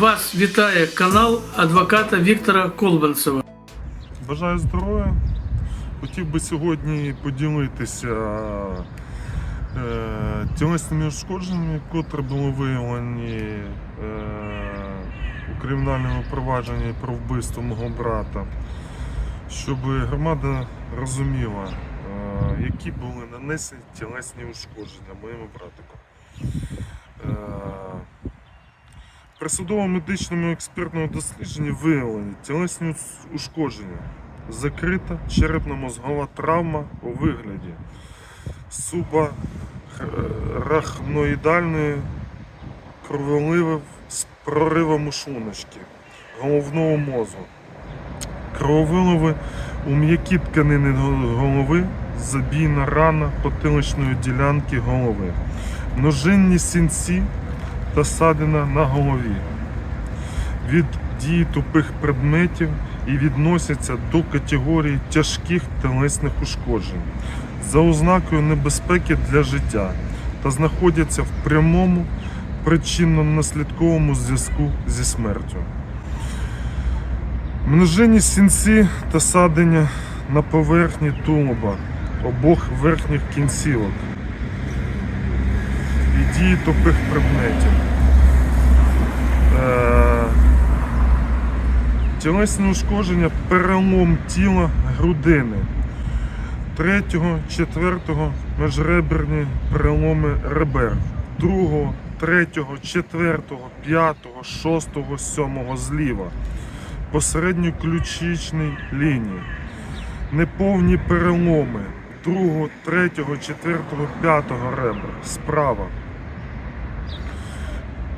Вас вітає канал адвоката Віктора Колбанцева. Бажаю здоров'я. Хотів би сьогодні поділитися е, тілесними ушкодженнями, котрі були виявлені е, у кримінальному провадженні про вбивство мого брата, щоб громада розуміла, е, які були нанесені тілесні ушкодження моєму братику. Е, при судово-медичному експертному дослідженні виявлені тілесні ушкодження, закрита черепно-мозгова травма у вигляді субарахноїдальної кроволиви з проривом у шлуночки, головного мозку, крововиливи у м'які тканини голови, забійна рана потиличної ділянки голови, множинні сінці та садина на голові. Від дії тупих предметів і відносяться до категорії тяжких телесних ушкоджень за ознакою небезпеки для життя та знаходяться в прямому причинно-наслідковому зв'язку зі смертю. Множинні сінці та садення на поверхні тулуба обох верхніх кінцівок дії тупих предметів. Е, Тілесні ушкодження, перелом тіла грудини. Третього, четвертого межреберні переломи ребер. Другого, третього, четвертого, п'ятого, шостого, сьомого зліва. Посередньоключичній лінії. Неповні переломи другого, третього, четвертого, п'ятого ребер справа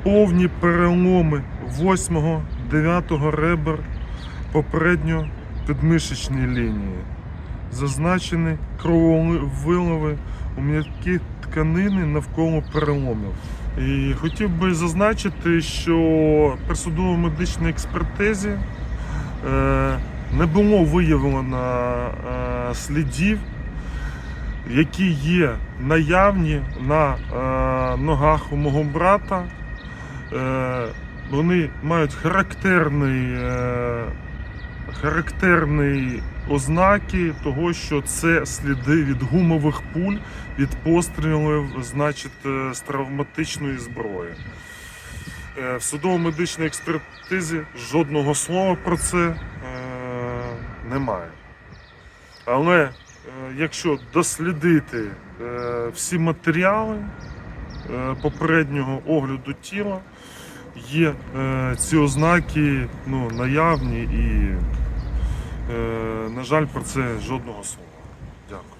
повні переломи 8, 9 ребер попередньо підмишечній лінії. Зазначені крововиливи у м'які тканини навколо переломів. І хотів би зазначити, що при судово-медичній експертизі е, не було виявлено е, слідів, які є наявні на е, ногах у мого брата. Е, вони мають характерний, е, характерний ознаки того, що це сліди від гумових пуль, від пострілів, значить, е, з травматичної зброї. В судово-медичній експертизі жодного слова про це немає. Але якщо дослідити всі матеріали попереднього огляду тіла, є е, ці ознаки ну, наявні і, е, на жаль, про це жодного слова. Дякую.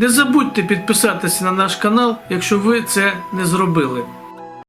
Не забудьте підписатися на наш канал, якщо ви це не зробили.